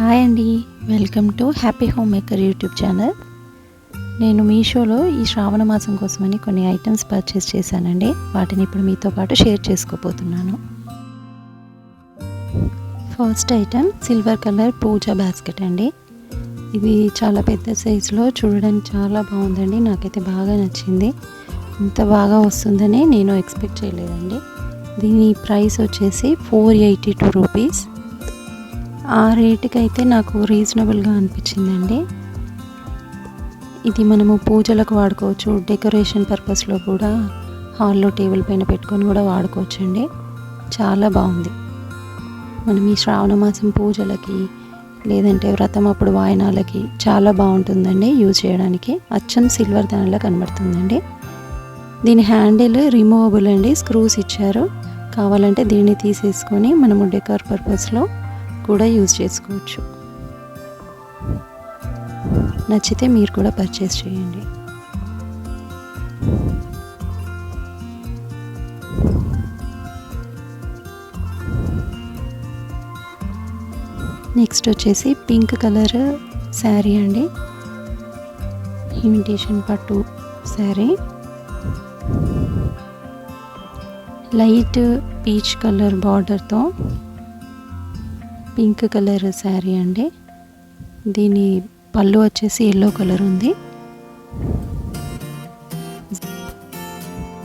Hi అండి. Welcome to happy homemaker YouTube channel నేను మీషోలో ఈ శ్రావణ మాసం కోసమని కొన్ని ఐటమ్స్ పర్చేస్ చేశానండి. వాటిని ఇప్పుడు మీతో పాటు షేర్ చేసుకోబోతున్నాను. First item silver colour puja basket అండి. ఇది చాలా పెద్ద సైజులో చూడడానికి చాలా బాగుందండి. నాకైతే బాగా నచ్చింది. ఇంత బాగా వస్తుందని నేను ఎక్స్పెక్ట్ చేయలేదండి. దీని ప్రైస్ వచ్చేసి ఫోర్ ఎయిటీ టూ రూపీస్ ఆ రేటుకి అయితే నాకు రీజనబుల్గా అనిపించిందండి. ఇది మనము పూజలకు వాడుకోవచ్చు డెకరేషన్ పర్పస్లో కూడా హాల్లో టేబుల్ పైన పెట్టుకొని కూడా వాడుకోవచ్చు అండి చాలా బాగుంది. మనం ఈ శ్రావణ మాసం పూజలకి లేదంటే వ్రతం అప్పుడు వాయనాలకి చాలా బాగుంటుందండి యూజ్ చేయడానికి. అచ్చం సిల్వర్ దానిలో కనబడుతుందండి. దీని హ్యాండిల్ రిమూవబుల్ అండి స్క్రూస్ ఇచ్చారు. కావాలంటే దీన్ని తీసేసుకొని మనము డెకర్ పర్పస్లో కూడా యూజ్ చేసుకోవచ్చు. నచ్చితే మీరు కూడా పర్చేస్ చేయండి. నెక్స్ట్ వచ్చేసి పింక్ కలర్ శారీ అండి. ఇమిటేషన్ పట్టు శారీ లైట్ పీచ్ కలర్ బార్డర్తో పింక్ కలర్ శారీ అండి. దీని పళ్ళు వచ్చేసి ఎల్లో కలర్ ఉంది.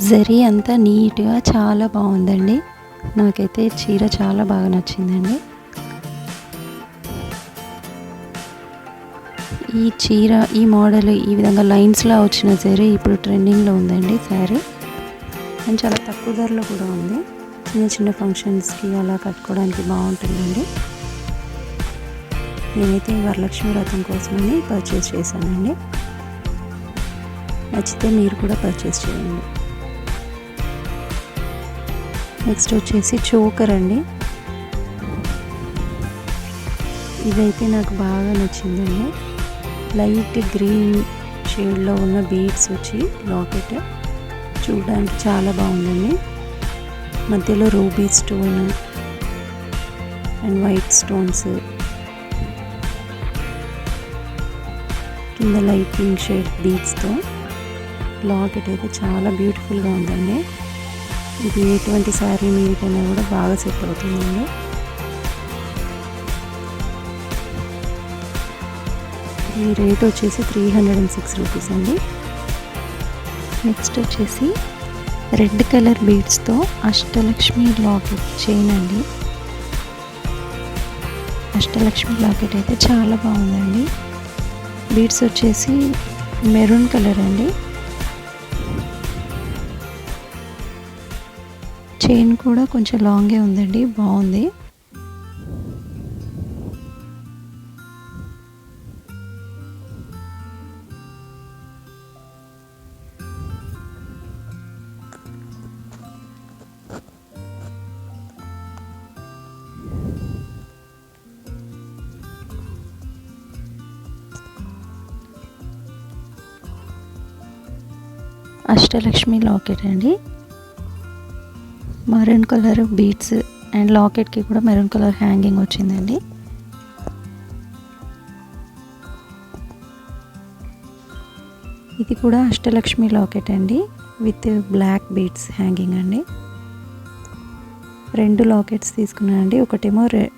జరీ అంతా నీట్గా చాలా బాగుందండి. నాకైతే చీర చాలా బాగా నచ్చిందండి. ఈ చీర ఈ మోడల్ ఈ విధంగా లైన్స్లో వచ్చిన జరీ ఇప్పుడు ట్రెండింగ్లో ఉందండి శారీ. అండ్ చాలా తక్కువ ధరలో కూడా ఉంది. చిన్న చిన్న ఫంక్షన్స్కి అలా కట్టుకోవడానికి బాగుంటుందండి. నేనైతే వరలక్ష్మి వ్రతం కోసమని పర్చేస్ చేశానండి. నచ్చితే మీరు కూడా పర్చేస్ చేయండి. నెక్స్ట్ వచ్చేసి చోకర్ అండి. ఇదైతే నాకు బాగా నచ్చిందండి. లైట్ గ్రీన్ షేడ్లో ఉన్న బీడ్స్ వచ్చి లాకెట్ చూడడానికి చాలా బాగుందండి. మధ్యలో ruby stone and white stones కింద లైట్ పింక్ షేడ్ బీడ్స్తో లాకెట్ అయితే చాలా బ్యూటిఫుల్గా ఉందండి. ఇది ఎటువంటి శారీ మీదకైనా కూడా బాగా సెట్ అవుతుందండి. ఈ రేట్ వచ్చేసి three hundred and six rupees అండి. నెక్స్ట్ వచ్చేసి రెడ్ కలర్ బీడ్స్తో అష్టలక్ష్మి లాకెట్ చైన్ అండి. అష్టలక్ష్మి లాకెట్ అయితే చాలా బాగుందండి. బీడ్స్ వచ్చేసి మెరూన్ కలర్ అండి. చైన్ కూడా కొంచెం లాంగే ఉందండి బాగుంది. అష్టలక్ష్మి లాకెట్ అండి. మరూన్ కలర్ బీట్స్ అండ్ లాకెట్కి కూడా మెరూన్ కలర్ హ్యాంగింగ్ వచ్చిందండి. ఇది కూడా అష్టలక్ష్మి లాకెట్ అండి. విత్ బ్లాక్ బీట్స్ హ్యాంగింగ్ అండి. రెండు లాకెట్స్ తీసుకున్నానండి ఒకటేమో రె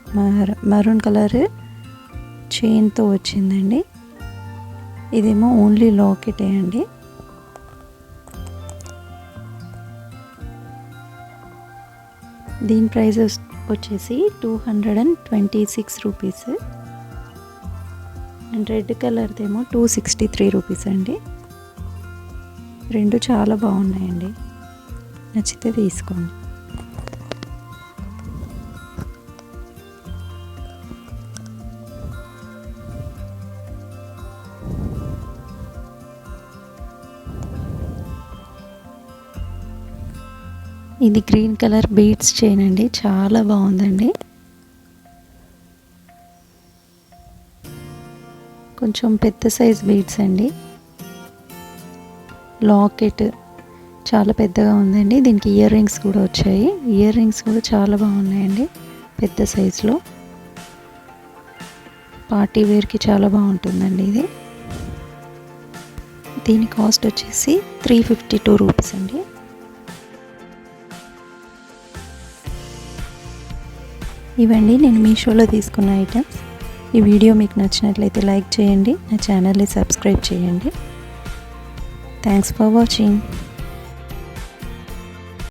మరూన్ కలర్ చైన్తో వచ్చిందండి. ఇదేమో ఓన్లీ లాకెటే అండి. దీని ప్రైస్ వచ్చేసి two hundred and twenty six rupees. And red కలర్దేమో two sixty three rupees అండి. రెండు చాలా బాగున్నాయండి. నచ్చితే తీసుకోండి. ఇది గ్రీన్ కలర్ బీడ్స్ చైన్ అండి. చాలా బాగుందండి. కొంచెం పెద్ద సైజ్ బీడ్స్ అండి. లాకెట్ చాలా పెద్దగా ఉందండి. దీనికి ఇయర్ రింగ్స్ కూడా వచ్చాయి. ఇయర్ రింగ్స్ కూడా చాలా బాగున్నాయండి పెద్ద సైజులో. పార్టీ వేర్కి చాలా బాగుంటుందండి ఇది. దీని కాస్ట్ వచ్చేసి త్రీ ఫిఫ్టీ టూ రూపీస్ అండి. ఇవండి నేను మీషోలో తీసుకున్న ఐటమ్స్. ఈ వీడియో మీకు నచ్చినట్లయితే లైక్ చేయండి నా ఛానల్ని సబ్స్క్రైబ్ చేయండి. Thanks for watching.